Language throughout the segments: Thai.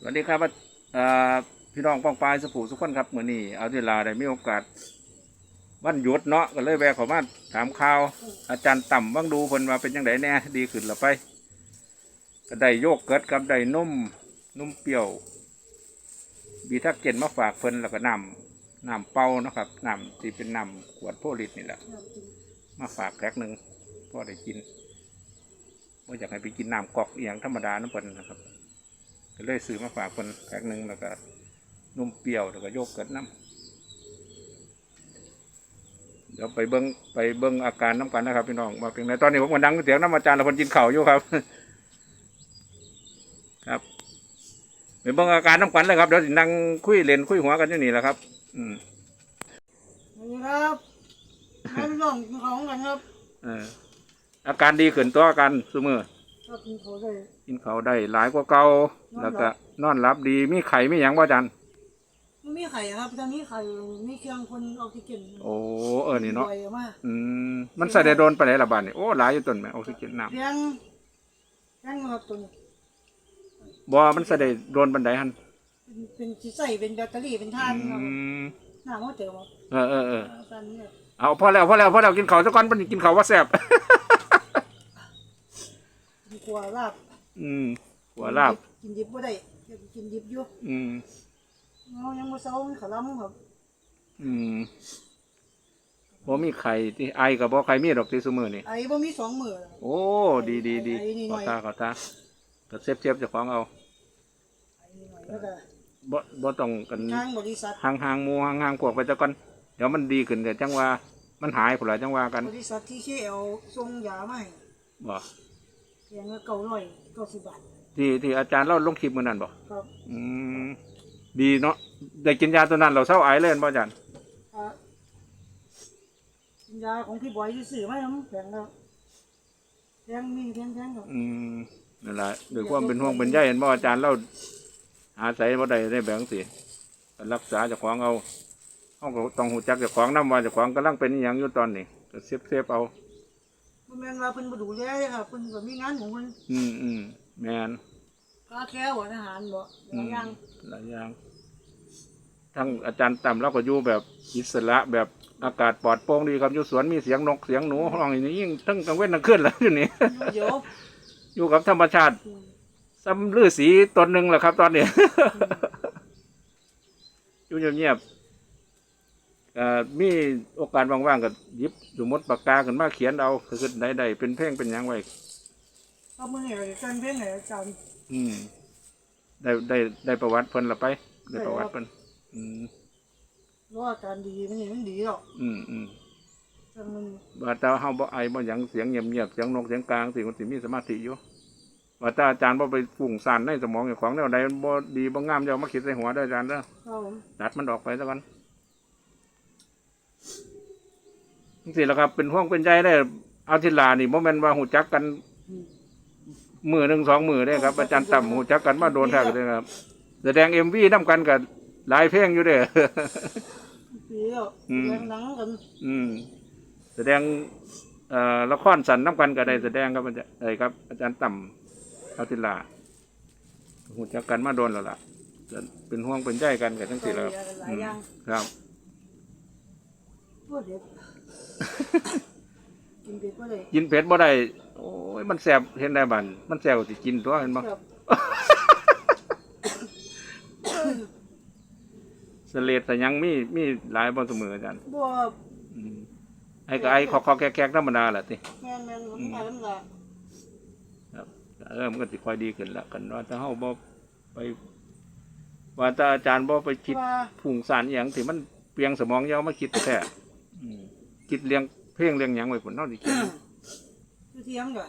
สวัสดีครับพี่น้องป้องปลายสุภูสุขคนครับมื่อนี้เอาเวลาได้มีโอกาสวันหยุดเนาะก็เลยแวะข้ามาถามข่าว อาจารย์ต่ำว่างดูเพิ่นว่าเป็นยังไงแน่ดีขึ้นหรือไปก็ได้โยกเกิดกับได้นุ่มนุ่มเปรี้ยวบีทักเกนมาฝากเพิ่นแล้วก็น้ำน้ำเป่าเนาะครับน้ำที่เป็นน้ำขวดโพลิตนี่แหละมาฝากแพ็คหนึ่งพ่อได้กินว่าอยากให้ไปกินน้ำกอกอหย่างธรรมดาน้ำเพิ่นนะครับ ก็เลยซื้อมาฝากคนแพ็คหนึ่งแล้วก็นมเปรี้ยวแล้วก็โยกเกิดน้ำเดี๋ยวไปเบิ้งไปเบิ้งอาการน้ำกันนะครับพี่น้องมาเป็นไงตอนนี้ผมกำลังเสียงน้ำอาจารย์เราคนกินข้าวอยู่ครับ ครับไปเบิ้งอาการน้ำกันเลยครับเดี๋ยวสินั่งคุยเล่นคุยหัวกันอยู่นี่แหละครับ อืมสวัสดีครับให้พี่น้องกินของกันครับเอออาการดีขึ้นตัวอาการสมือ ก็กินเขาได้กินข้าวได้หลายกว่าเก่าแล้วก็นอนหลับดีมีไข่มีหยังบ่อาจารย์ไม่มีไข่ครับตอนนี้ไข่มีเครื่องคนออกซิเจนโอ้เออนี่เนาะป่วยมากอืมมันใส่ได้โดนไปไหนละบาดนี่โอ้หลายอยู่ต้นแม่ออกซิเจนน้เพียงแค่ครับตัวนี้ำบ่มันใส่ได้โดนบันไดหันเป็นเป็นสีใส่เป็นแบตเตอรี่เป็นท่านครับอืมหน้าหัวเต๋อครับเออเออเออท่านเนี่ยเอาพอแล้วพอแล้วพอแล้วกินข้าวซะก่อนมันกินข้าวว่าแซ่บ กินกลัวลาบอืมหัวลาบ กินดิบบ่ได้อยากกินดิบอยู่อืมเรายังบ่เซามีขาวล้ำครับอืมบ่มีไข่ที่ไอกับบ่ไข่มีดอกที่ซุมื้อนี่ไอ้บ่มีสองมือโอ้ ดีดีดีไอ้นี่หขน่ออย ตาขอตาก็เซฟเซฟเจ้าของเอาไอ้นี่หน่อยแล้วก็บ่บ่ต้องกันทางบริษัทห่างห่างๆหมูห่างห่างๆพวกไปซะก่อนเดี๋ยวมันดีขึ้นเดี๋ยวจังว่า มันหายพุ่นล่ะจังว่ากันบริษัทที่เชลส่งยามาให้บ่ เพียงละเก้าร้อยเก้าสิบบาทที่ที่อาจารย์เล่าลงคลิปมื้อนั้นบ่ครับอืมดีเนาะได้กินยาตัวนั้นเราเศร้าไอเลยเห็นบ่อาจารย์อ่ากินยาของพี่บอยที่ซื้อมาครับแพงแล้วแพงมีแพงแพงครับอืมนั่นแหละด้วยความเป็นห่วงเป็นใยเห็นบ่อาจารย์เราหาใส่บ่ได้ได้แบ่งสิก็รักษาเจ้าของเอาเฮาก็ต้องฮู้จักเจ้าของนำว่าเจ้าของกำลังเป็นอีหยังอยู่ตอนนี้ก็เซฟเซฟเอามัน แม่นว่าเพิ่นบ่ดูแลเลยครับเพิ่นก็มีงานของเพิ่นอืมอืมแม่นกาแค่หัวอาหารบ่หลายอย่างหลายอย่าง ทั้งอาจารย์ต่ำเราก็อยู่แบบอิสระแบบอากาศปลอดโปร่งดีครับอยู่สวนมีเสียงนกเสียงหนูร้องอย่างนี้ยิ่งทั้งกลางเว้นกลางคืนแล้วอยู่นี่อยู่เดี๋ยวอยู่กับธรรมชาติอืมซ้ำลือสีตนหนึ่งแหละครับ ตอนนี้ อยู่เงียบๆเอ่อ มีโอกาสว่างๆก็หยิบสมมติปากกาขึ้นมาเขียนเอาคือใดๆเป็นเพลงเป็นหยังไว้ก็มื้อนี้ก็จะกันเพลงให้อาจารย์อืมได้ได้ได้ประวัติเพิ่นละไปได้ประวัติเพิ่นอืมว่าอาการดีมันนี่มันดีหรอกอืมอืมจังมันว่าแต่เฮาบ่ไอบ่หยังเสียงเงียบๆเสียงนกเสียงกลางสิมันสิมีสมาธิอยู่ว่าแต่อาจารย์บ่ไปฟุ้งซ่านในสมองเจ้าของแนวใดบ่ดีบ่งามอย่าเอามาคิดใส่หัวเด้ออาจารย์เด้อครับผมตัดมันออกไปซะก่อน จังซี่แหละครับ เป็นห่วงเป็นใยได้เอาทิลานี่บ่แม่นว่าหูจักกันอืมมือหนึ่งสองมือได้ครับอาจารย์ต่ำหูจักกันมาโดนแท้เลยครับ แสดง MV นํกันกับหลายเพลงอยู่เด้อดีแล้วอืมเลี้ยงหนังกัน อืม แสดงเอ่อละครสันน้ำกันก็ได้แสดงครับอาจารย์เอ้ยครับ อาจารย์ต่ำเอาทิลาหูจักกันมาโดนแล้วล่ะจะเป็นห่วงเป็นใยกันกับทั้งสี่แล้วหลายอย่างครับ โอ้เด็ดกินเด็ดบ่ได้กินเผ็ดบ่ได้โอ้ยมันแสบเห็นได้บันมันแสบสิกินตัวเห็นบ่ครับสเลดแต่ยังมีมีหลายบ่เสมออาจารย์บ่อืมไอ้ก็ไอ้คอๆแกกๆธรรมดาแหละติแม่นแม่นผมไปลำลาเออมันก็สิค่อยดีขึ้นแล้วกันว่าถ้าเฮาบ่ไป ว่าถ้าอาจารย์บ่ไปคิดว่าพุ่งสารอหย่างที่มันเปลียงสมองเยามาคิดแท้อืม คิดเลี้ยงเพลงเลี้ยงหยังไว้พุ่นเนาะสิคิดคือเทียมก็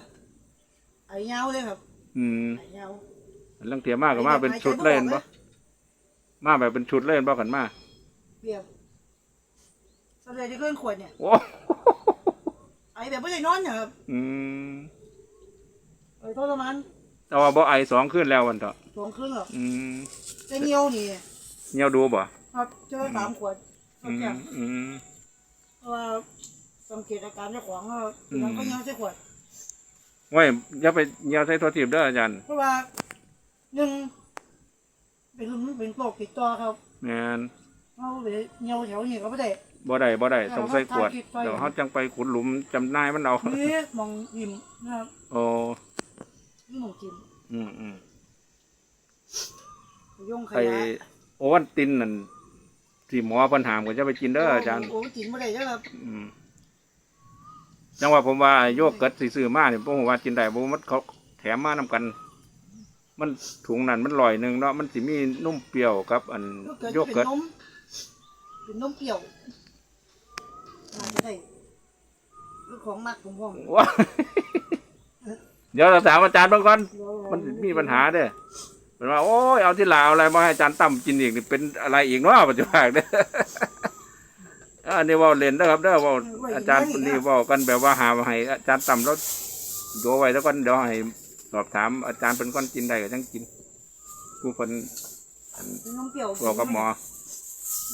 ไอ้ยาวเลยครับอืมไอ้ยาวลังเทียมากก็มาเป็นชุดเล่นบ่มาแบบเป็นชุดเล่นบ่กันมาเปียกสำเร็จจะเคลื่อนขวดเนี่ยโอ้ไอ้แบบไม่ได้นอนเนี่ยครับอืมไอ้ทรมานแต่ว่าบ่ไอสองขึ้นแล้ววันเถอะสองครึ่งหรอกอืมแต่เหนียวนี่เหี่ยวดูบ่ครับเจอสามขวดอืเขาแก่มอืมเพราะ ว่าสังเกตอาการเจ้าของว่ามันก็เหนียวใช่ขวดไว้อย่าไปเหี่ยวใส่ตัวทีบเด้ออาจารย์เพราะว่าหนึ่งเป็นเป็นโรคติดต่อครับแม่นเอาไปเหี่ยวแถวนี้ก็ไม่ได้บ่ได้บ่ได้ต้องใส่ขวดเอามาทาคิดไฟเดี๋ยวเขาจังไปขุดหลุมจำนายมันเอานี่มองอิ่มนะครับโอ้นี่มองกินอืมอืมย่งขไอ้ยะโอวันตินนั่น ที่หมอเพันหามก็จะไปกินเด้ออาจารย์โอ้กินไม่ได้เด้อครับอืมจังว่าผมว่าโยกเกิดสีซื้อมาเนี่ยผมว่ากินได้ผมมันเขาแถมมานำกัน มันถุงนั้นมันลอยหนึ่งเนาะมันสิมีนุ่มเปรี้ยวกับ อันโยโยเกิเกิร์ร์ตตเป็นนมเป็นนมเปรี้ยวน่าจะได้คือของมักผมว่าว้าเดี๋ยวเราถามอาจารย์บางก่อนมันมีปัญหาเด้อ เป็นว่าโอ้ยเอาที่ลาวอะไรมาให้อาจารย์ตั้มกินอีกนี่เป็นอะไรอีกเนาะปัจจุบันเด้ออันนี้เว่าเล่นนะครับเด้อเว่าอาจารย์นี่เว่ากันแบบว่าหามาให้อาจารย์ตั้มแล้วโยไว้แล้วก็เดี๋ยวให้สอบถามอาจารย์เป็นก้อนกินได้ก็จังกินผู้คนอันเป็นนมเปรี้ยวบอกกับหมอน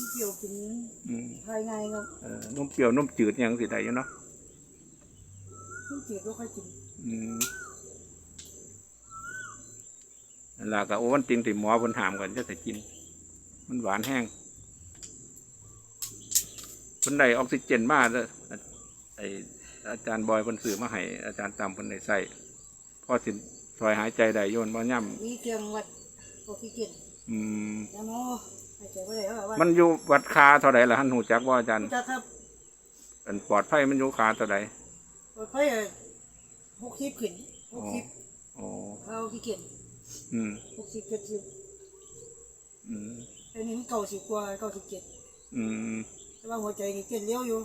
มเปรี้ยวกินอืมภายในครับเออนุ่มเปรี้ยวนุ่มจืดหยังสิได้อยู่เนาะนมจืดก็ค่อยกิน อืม นั่นล่ะก็โอวันตินที่หมอเพิ่นถามกันจะแต่กิน มันหวานแห้งเพิ่นได้ออกซิเจนมาเด้ออะไออาจารย์บอยเพิ่นซื้อมาให้อาจารย์ตามเพิ่นได้ใส่พอสิซอยหายใจได้โยนบ่ย่มีเครื่องวัดออกซิเจนำอืมยาโมหายใจไม่ได้แล้วว่ามันอยู่วัดคาเท่าไหร่ล่ะท่านหูจักว่าอาจารย์จักครับอันปลอดภัยมันอยู่คาเท่าไหร่เปิดไฟหกสิบขึ้นหกสิบโอ้เอาที่เกน อืมหกสิบเจ็ดสิบอืมอันนี้มันเก้าสิบกว่าเก้าสิบเจ็ดอืมแต่ว่าหัวใจนี่เต้นเร็วอยู่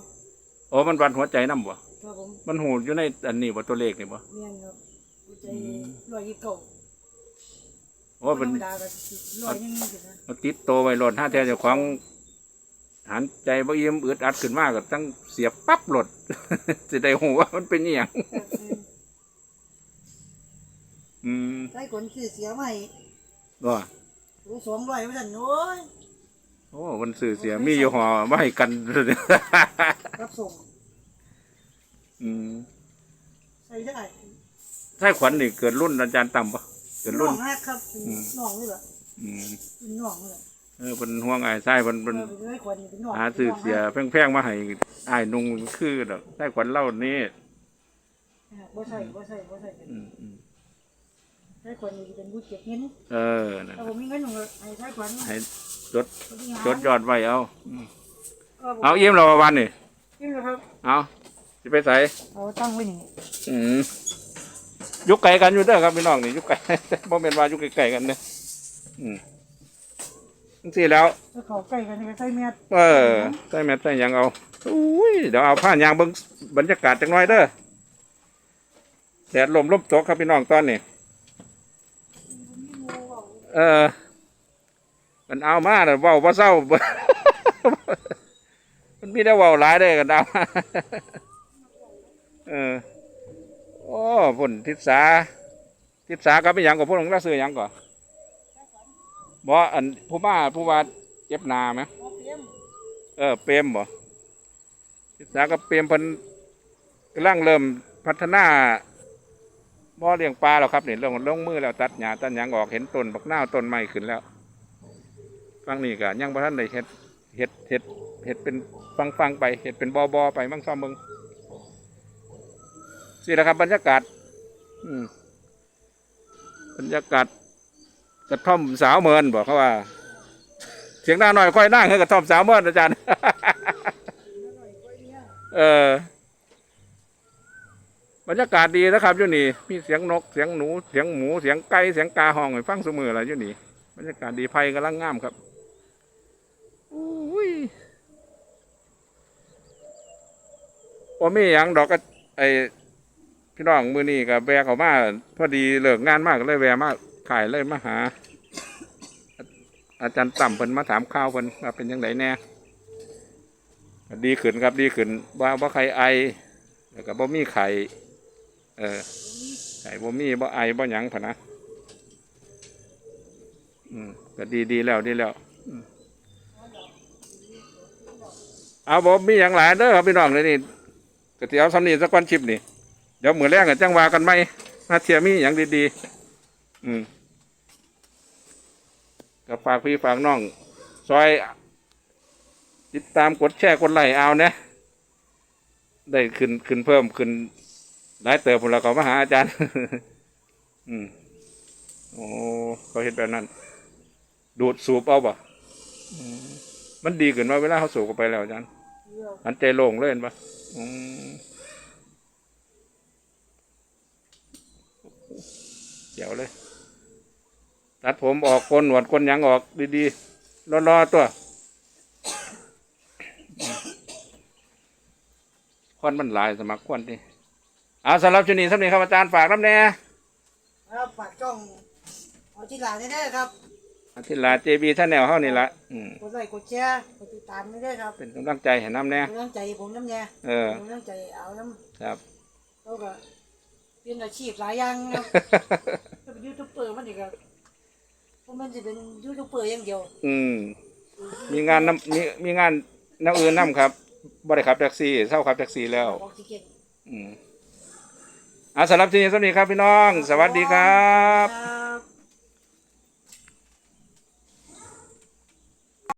โอ้มันวัดหัวใจนำบ่ครับผมมันหูอยู่ในอันนี้บ่ตัวเลขนี่บ่เนียนครับหัวใจอืม ร้อยยี่สิบเก้าโอ้เป็นธรรมดาก็ร้อยยังมีอยู่นะมันติดโตวไว้โหลดถ้าแท้เจ้าของหันใจบ่อิ่มอึดอัดขึ้นมาก็ตั้งเสียบปั๊บโหลดสิได้หูว่ามันเป็นอีหยังอื มใช้คนคือเสียใหม่ก็โอ้สองร้อยไม่ทันโอ้ยโอ้มันสื่อเสียมีอยู่ห่อมาให้กัน รับส่งอืมใส่ได้ใช่ขวัญนี่เกิดรุ่นอาจารย์ต่ำปะเกิดน้รุ่อนงฮักครับเป็นอืมน้องนี่แหละอืมเป็นน้องนี่แหละเออเป็นห่วงไอ้ไส้เป็นเป็น เออเป็นไอ้คนนี่เป็นน้องหาสื่อเสียแพงๆมาให้ไอ้ายนุ่งคือดอกใช่ขวัญเล่านี่อ่าบ่ใส่บ่ใส่บ่ใส่อืมอืม ใช้คนนี่เป็นผู้เก็บเงินเออนั่นถ้าผมมีเงินหนูก็ให้ใช้คนให้จดจดยอดไว้เอาอืมเอา เอาเยี่ยมเราวันนี่นี่นะครับ เอาจะไปใส่เอาตั้งไว้นี่อืมอยุกไก่กันอยู่เด้อครับพี่น้องนี่อยุกไก่บ่เป็นว่าอยุกไก่ๆกันเด้ออืมจังซี่แล้วถ้าเขาใกล้กันนี่ก็ใส่เมียดเออใส่แมสใส่หยังเอาอุ้ยเดี๋ยวเอาผ้ายางเบิ่งบรรยากาศจังน้อยเด้อแดดลมลมตกครับพี่น้องตอนนี้เออ มันเอามาแต่ะเว้าบ่เศร้า มันมีแต่เว้าหลายเด้กันดาวเออ โอ้พุ่นทิศาทิศากับเป็นยังกับพวกหลวงราซื้อยังก่อนบ่อันผู้มาผู้ว่าเจ็บนาไหมเอาเปียมเอเปรมบ่ศึกษากับเปรมพิ่นกำลังเริ่มพัฒนา บ่อเลี้ยงปลาแล้วครับเนี่ลงลงมือแล้วตัดหญ้าตัดหยังออกเห็นต้นบักหน้าต้นไม้ขึ้นแล้วฟังนี่ก็ยังบ่ทันได้เฮ็ดเฮ็ดเฮ็ดเฮ็ดเป็นฟังฟังไปเฮ็ดเป็นบอบอไปมั่งซ่อมเบิ่งสิละครับบรรยากาศบรรยากาศกระท่อมสาวเมินบอกเขาว่า เสียงดังหน่อยค่อยนั่งให้กระท่อมสาวเมินอาจารย์ เออ บรรยากาศดีนะครับอยู่นี่มีเสียงนกเสียงหนูเสียงหมูเสียงไก่เสียงกาห้องให้ฟังเสมออะไรอยู่นี่บรรยากาศดีไผ่กำลังงามครับอุ้ยโอ้มีอย่างดอกก็ไอพี่น้องมือนี่กับแวะเขามาพอดีเลิกงานมากเลยแวะมาขายเลยมาหา อาจารย์ต่ำเพิ่นมาถามข้าวเพิ่นว่าเป็นยังไงแน่ดีขึ้นครับดีขึ้นว่าว่าใครไอแล้วก็บ่มีไข่ เออไข่บ่มีบ่ไอบ่หยังพะนะอืมก็ดีดีแล้วดีแล้วเอาบ่มีอย่างหลายเด้อครับพี่น้องเลยนี่ก็สิเอาสำนีสักวันชิปนี่เดี๋ยวมื้อแรกก็จังวากันไหมมาเทียมีอย่างดีๆอืมก็ฝากพี่ฝากน้องซอย ติดตามกดแชร์กดไลค์เอาเนี่ยได้ขึ้นขึ้นเพิ่มขึ้น หลายเติบผมแล้วก็มาหาอาจารย์ อืมโอ้เขาเห็นแบบนั้น ดูดสูบเอาป่ะมันดีขึ้นว่าเวลาเขาสูบไปแล้วอาจารย์อันใจโล่งเลยเห็นปะอืมเจ๋วเลย ตัดผมออกโกนหนวดโกนยังออกดีๆรอๆตัวควันมันหลายสมัครควันนี่ เอาสำหรับชนีสำนีครับอาจารย์ฝากน้ำแน่ครับฝากจ้องเอาที่หลานได้ๆครับอาทิตย์ลาเจบีท่านแนวเฮานี่ละอืมกดไลค์กดแชร์กดติดตามไม่ได้ครับเป็นกำลังใจให้น้ำแน่เป็นกำลังใจให้ผมน้ำแน่เออเป็นกำลังใจเอาน้ครับำเขาก็เป็นอาชีพหลายอย่างครับจะเป็นยูทูบเบอร์มันอีกครับผมมันจะเป็นยูทูบเบอร์อย่างเดียวอืม มีงานน้ำมีมีงานแนวอื่นน้ำครับบริขับแท็กซี่เช่าขับแท็กซี่แล้ว ออกซิเจนอืม อาสำหรับที่นี้สวัสดีครับพี่น้อง สวัสดีครับ